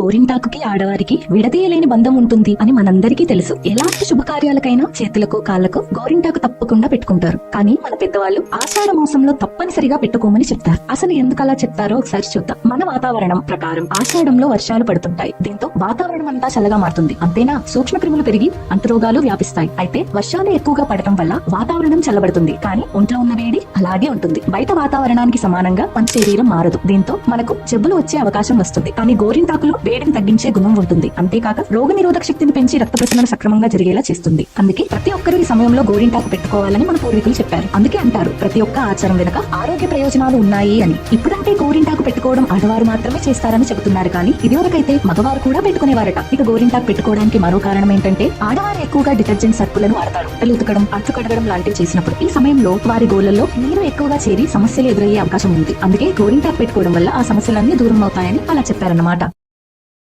గోరింటాకుకి ఆడవారికి విడదీయలేని బంధం ఉంటుంది అని మనందరికీ తెలుసు. ఎలాంటి శుభకార్యాలకైనా చేతులకు కాళ్ళకు గోరింటాకు తప్పకుండా పెట్టుకుంటారు. కానీ మన పెద్దవాళ్ళు ఆషాఢ మాసంలో తప్పనిసరిగా పెట్టుకోమని చెప్తారు. అసలు ఎందుకు అలా చెప్తారో ఒకసారి చూద్దాం. మన వాతావరణం ప్రకారం ఆషాఢంలో వర్షాలు పడుతుంటాయి. దీంతో వాతావరణం అంతా చల్లగా మారుతుంది. అంతేనా? సూక్ష్మ క్రిములు పెరిగి అంతరోగాలు వ్యాపిస్తాయి. అయితే వర్షాలు ఎక్కువగా పడటం వల్ల వాతావరణం చల్లబడుతుంది. కానీ ఒంట్లో ఉన్న వేడి అలాగే ఉంటుంది. బయట వాతావరణానికి సమానంగా మన శరీరం మారదు. దీంతో మనకు జబ్బులు వచ్చే అవకాశం వస్తుంది. కానీ గోరింటాకులో వేడిని తగ్గించే గుణం ఉంటుంది. అంతేకాక రోగ నిరోధక శక్తిని పెంచి రక్త ప్రసరణ సక్రమంగా జరిగేలా చేస్తుంది. అందుకే ప్రతి ఒక్కరూ ఈ సమయంలో గోరింటాకు పెట్టుకోవాలని మన పూర్వీకులు చెప్పారు. అందుకే అంటారు ప్రతి ఒక్క ఆచారం వెనుక ఆరోగ్య ప్రయోజనాలు ఉన్నాయి అని. ఇప్పుడంటే గోరింటాకు పెట్టుకోవడం ఆడవారు మాత్రమే చేస్తారని చెబుతున్నారు కానీ ఇదివరకైతే మగవారు కూడా పెట్టుకునేవారట. ఇక గోరింటాకు పెట్టుకోవడానికి మరో కారణం ఏంటంటే ఆడవారు ఎక్కువగా డిటర్జెంట్ సర్పులను వాడతారు. బట్టలు ఉతకడం అట్లు కడగడం లాంటివి చేసినప్పుడు ఈ సమయంలో వారి గోళ్ళలో నీరు ఎక్కువగా చేరి సమస్యలు ఎదురయ్యే అవకాశం ఉంది. అందుకే గోరింటాకు పెట్టుకోవడం వల్ల ఆ సమస్యలన్నీ దూరం అవుతాయని అలా చెప్పారన్నమాట.